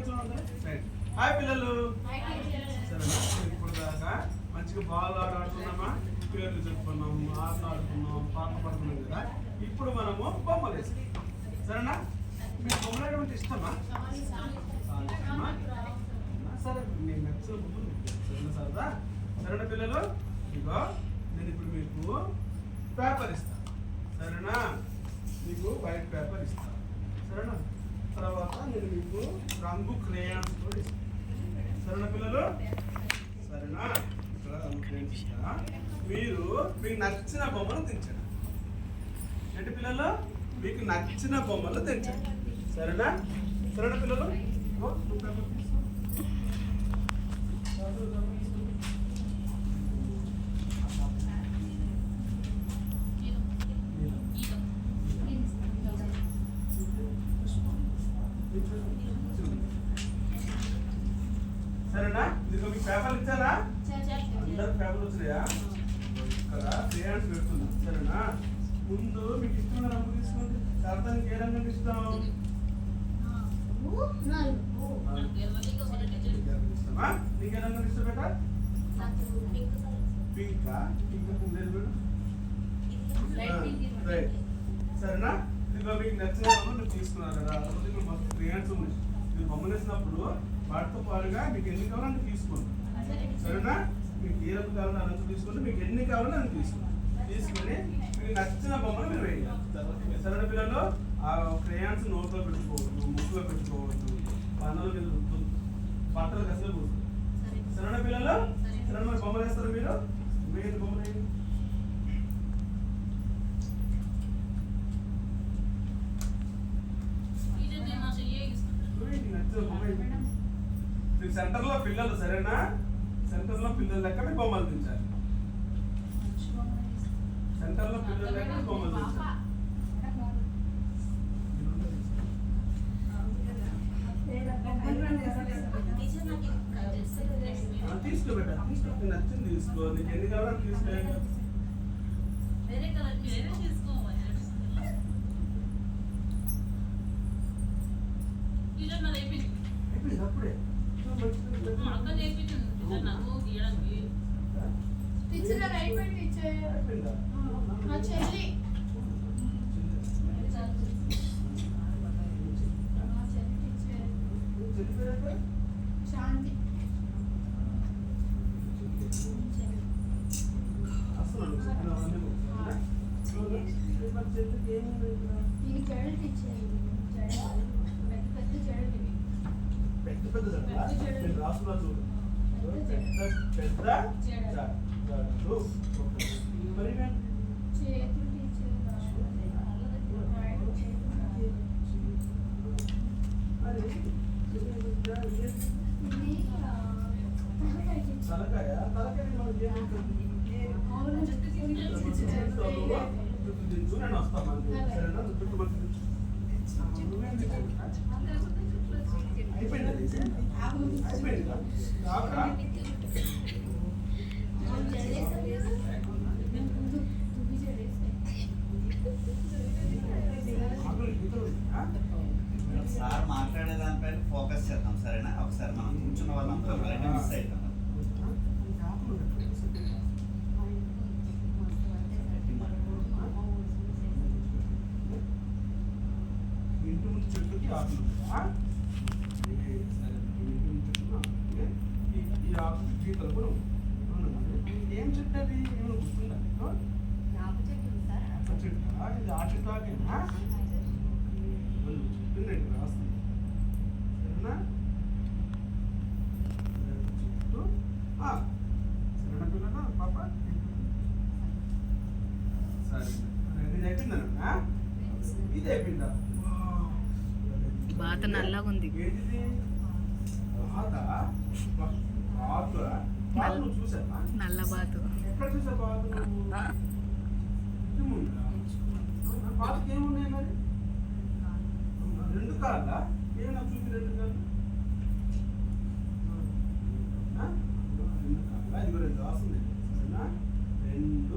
Hi పిల్లలు. సరే ఇప్పుడు దాకా మంచిగా బాల్ ఆట ఆడుతున్నామా? పిల్లలు చెప్పుకున్నాము ఆటలు ఆడుకున్నాం పాట పడుతున్నాం కదా. ఇప్పుడు మనము బొమ్మలు వేస్తాం సరేనా? మీకు బొమ్మలు వేయడం అంటే ఇష్టమా? సరే నేను నచ్చిన బొమ్మలు సరేనా సరదా? సరేనా పిల్లలు? ఇదిగో నేను ఇప్పుడు మీకు పేపర్ ఇస్తాను. సరేనా? మీకు వైట్ పేపర్ ఇస్తాను. సరేనా? తర్వాత నేను మీకు రంగు క్రేయాన్స్ ఇస్తాను సరేనా పిల్లలు? సరేనా? ఇక్కడ రంగు క్రేయాన్స్ మీరు మీకు నచ్చిన బొమ్మలు తెచ్చండి ఏంటి పిల్లలు? మీకు నచ్చిన బొమ్మలు తెచ్చండి సరేనా? సరేనా పిల్లలు ఇగో, నువ్వు పేపర్ తీసుకో. సరేనా? ఇదిగో మీకు పేపర్లు ఇచ్చారా అందరు పేపర్లు వచ్చినాయా? ఇక్కడ క్రియాన్స్ పెడుతున్నా. సరేనా? ముందు మీకు ఇష్టమైన రంగు తీసుకోండి. సరదానికి ఏ రంగు ఇష్టమా? నీకు ఏ రంగు ఇష్టం బేటా? పింకా? పింక్ లేదు మేడం రైట్. సరేనా? ఇదిగో మీకు నచ్చిన మీరు తీసుకున్నారు కదా ఇక్కడ మొత్తం క్రియాన్స్ ఉన్నాయి మీరు బొమ్మలు వేసినప్పుడు వాటితో పాటుగా మీకు ఎన్ని కావాలో అన్ని తీసుకోండి. సరేనా? మీకు ఏ రంగు కావాలో అనంత తీసుకోండి మీకు ఎన్ని కావాలో అన్ని తీసుకోండి. తీసుకొని మీకు నచ్చిన బొమ్మలు మీరు వేయాలి సరేనా పిల్లలు? ఆ క్రేయాన్స్ నోట్లో పెట్టుకోవద్దు ముక్కులో పెట్టుకోవద్దు పనుల మీద. బట్టలు కసలు కూర్చోండి సరేనా పిల్లలు? సరేనా మరి బొమ్మలు వేస్తారు మీరు? వేయండి బొమ్మలు మీరు సెంటర్లో పిల్లలు సరేనా? సెంటర్లో పిల్లలు లెక్కనే బొమ్మలు దించాలి సెంటర్లో పిల్లలు లెక్కనే బొమ్మలు దించాలి తీసుకో బేటా నచ్చింది తీసుకో. నీకు ఎన్ని కావాలో అన్ని తీసుకో. శాంతి అసలు చెప్పినవన్నీ గుర్తుందా? పెద్ద పెద్ద జడ. పెద్ద జడ. నేను రాసుకున్నా చూడు. పెద్ద జడ. పెద్ద పెద్ద జడ. జడ. జడలు. మరి ఇవేంటి? చేతులు టీచర్ రైట్ చేతులు మరి ఇది ఏంటి? ఇది ఆ, తలకాయ టీచర్ తలకాయ తలకాయ మనకి ఏముంటుంది అవును జుట్టు కింద టీచర్ జుట్టు దించు, నేను వస్తాను మళ్ళీ. సరేనా? జుట్టు సార్ మాట్లాడే దానిపైన ఫోకస్ చేద్దాం సరేనా ఒకసారి మనం కూర్చున్న వాళ్ళంతా అలాగే మిస్ అవుతాం ఆకులు ఉన్నాయి. ఇంటి ముందు చెట్టుకి ఆకులు ఈ- ఈ ఆకులు ఏం చెట్టు అది ఏమైనా గుర్తుందా చెట్టా? ఇది ఆ చెట్టు ఆకేనా? చెప్పింది రాస్తుంది. సరేనా? చెట్టు. సరేనా పాప? సరే. ఇది అయిపోయిందన్నా? ఇది అయిపోయిందా? బాత నల్లగా ఉంది బాత? నల్ల బాతు రెండు కాళ్ళ ఏమన్నా చూపి రెండు